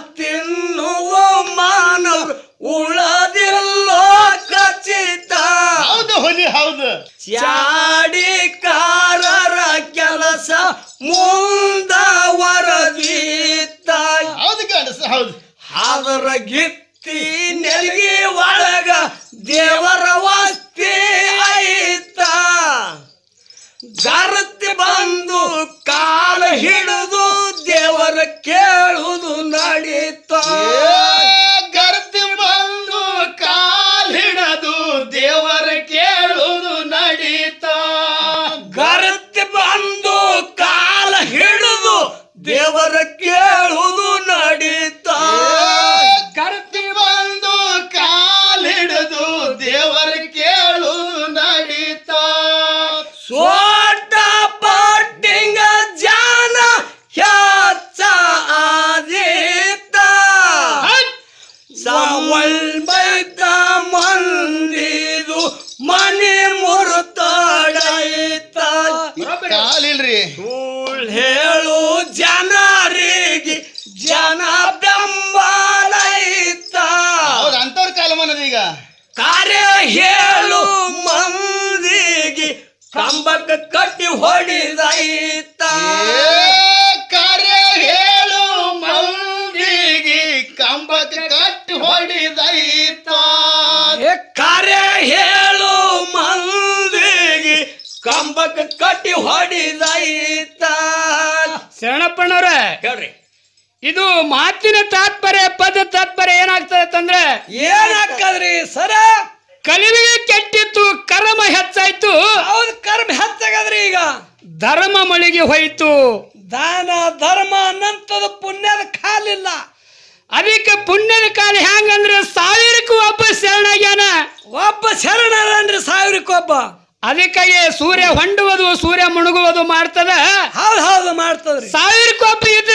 ತಿನ್ನುವ ಮಾನವ ಉಳದಿಲ್ಲೋ ಖಚಿತ. ಹೌದು ಹುಲಿ ಹೌದು. ಚಾಡಿಕಾರರ ಕೆಲಸ ಮುಂದವರದೀತ ಹೌದು ಗಂಡಸ ಹೌದು. ಅದರ ಗಿತ್ತಿ ನೆಲಗಿ ಒಳಗ ದೇವರ ವಸ್ತಿ ಐತ. ಗರತಿ ಬಂದು ಕಾಲ ಹಿಡಿದು ದೇವರ ಸೋಟ ಪಟ್ಟಿಂಗ ಜಾನ ಹೆಚ್ಚ ಆದೀತ ಸಂವಲ್ಬೈತ ಮಂದಿದು ಮನೆ ಮುರುತಾಡೈತ ಕಾಲಿಲ್ರಿ. ಸುಳ್ಳು ಹೇಳು ಜನರಿಗೆ ಜನ ಬೆಂಬಲೈತ ಹೌದು ಅಂತವ್ರ ಕಾಲ ಈಗ. ಕಾರ್ಯ ಹೇಳು ಮಂದಿಗೆ ಕಂಬಕ್ಕೆ ಕಟ್ಟಿ ಹೊಡಿದೈತ ಕರೆ ಹೇಳು ಮಂದಿಗೆ ಕಂಬಕ್ಕೆ ಕಟ್ಟಿ ಹೊಡಿದೈತ ಕರೆ ಹೇಳು ಮಂದಿಗೆ ಕಂಬಕ್ಕೆ ಕಟ್ಟಿ ಹೊಡಿದೈತ ಶರಣಪ್ಪನವ್ರ ಹೇಳ್ರಿ. ಇದು ಮಾತಿನ ತಾತ್ಪರ್ಯ ಪದ ತಾತ್ಪರ್ಯ ಏನಾಗ್ತದೆ ಅಂತಂದ್ರೆ ಏನಾಗ್ತದ್ರಿ ಸರ? ಕಲಿವಿಗೆ ಕೆಟ್ಟಿತ್ತು ಕರ್ಮ ಹೆಚ್ಚಾಯ್ತು. ಹೌದು ಕರ್ಮ ಹೆಚ್ಚಾಗದ್ರಿ ಈಗ. ಧರ್ಮ ಮಳಿಗೆ ಹೋಯ್ತು. ದಾನ ಧರ್ಮ ಅನ್ನಂತದ ಪುಣ್ಯದ ಕಾಲಿಲ್ಲ. ಅದಕ್ಕೆ ಪುಣ್ಯದ ಕಾಲ ಹೆಂಗಂದ್ರೆ ಸಾವಿರಕ್ಕೂ ಒಬ್ಬ ಶರಣಾಗ್ಯಾನ. ಒಬ್ಬ ಶರಣರನ್ರಿ ಸಾವಿರಕ್ಕೊಬ್ಬ ಅದಕ್ಕಾಗಿ ಸೂರ್ಯ ಹೊಂಡುವುದು ಸೂರ್ಯ ಮುಣುಗುವುದು ಮಾಡ್ತದೆ. ಹೌದು ಹೌದು ಮಾಡ್ತದ್ರಿ. ಸಾವಿರಕ್ಕೊಬ್ಬ ಇದ್ದ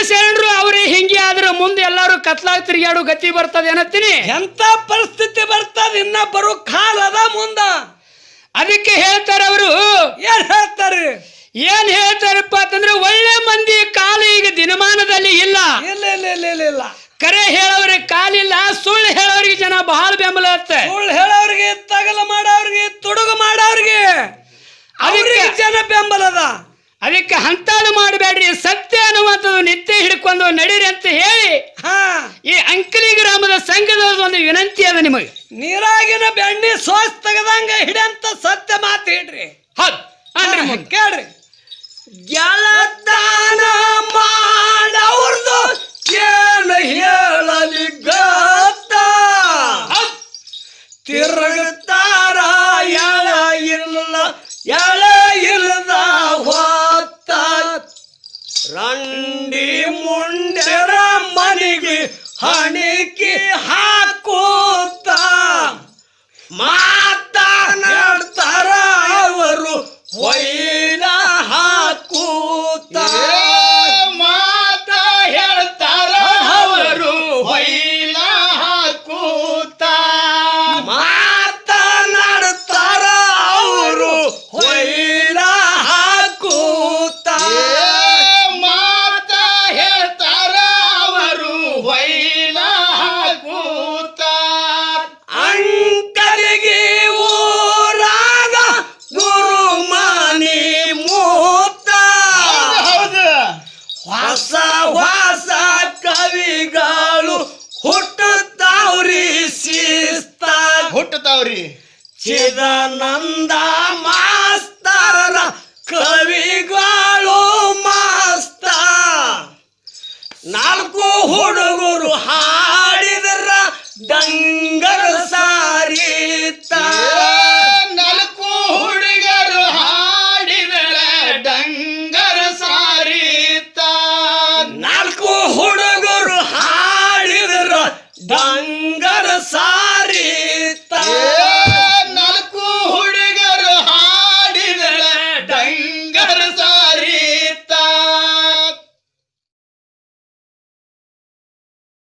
ಕತ್ಲಾಗ ತಿರುಗಾಡು ಗತಿ ಬರ್ತದೆ ಅನ್ನತ್ತೀನಿ. ಎಂತ ಪರಿಸ್ಥಿತಿ ಬರ್ತದ ಇನ್ನ ಬರೋ ಕಾಲ ಅದ ಮುಂದ. ಅದಕ್ಕೆ ಹೇಳ್ತಾರೆ ಅವರು ನೀರಾಗಿನ ಬೆಣ್ಣೆ ಸೋಸ್ ತೆಗದಂಗ ಹಿಡಂತ ಸತ್ಯ ಮಾತು ಹೇಳ್ರಿ. ಹೌದು. ಅನ್ರಿ ಮುಂದೆ ಕೇಳ್ರಿ. ಗೆಳತಾನ ಮಾಡವ್ರದು ಕೇಳ ಹೇಳಲಿ ಗತ್ತ ತಿರುಗುತ್ತಾರ ಎಳ ಇಲ್ಲ ಎಳ ಇಲ್ಲದ ಹೊತ್ತ. ರಂಡಿ ಮುಂಡೆರ ಮನೆಗೆ ಹಣಿಕೆ ಚಿದಾನಂದ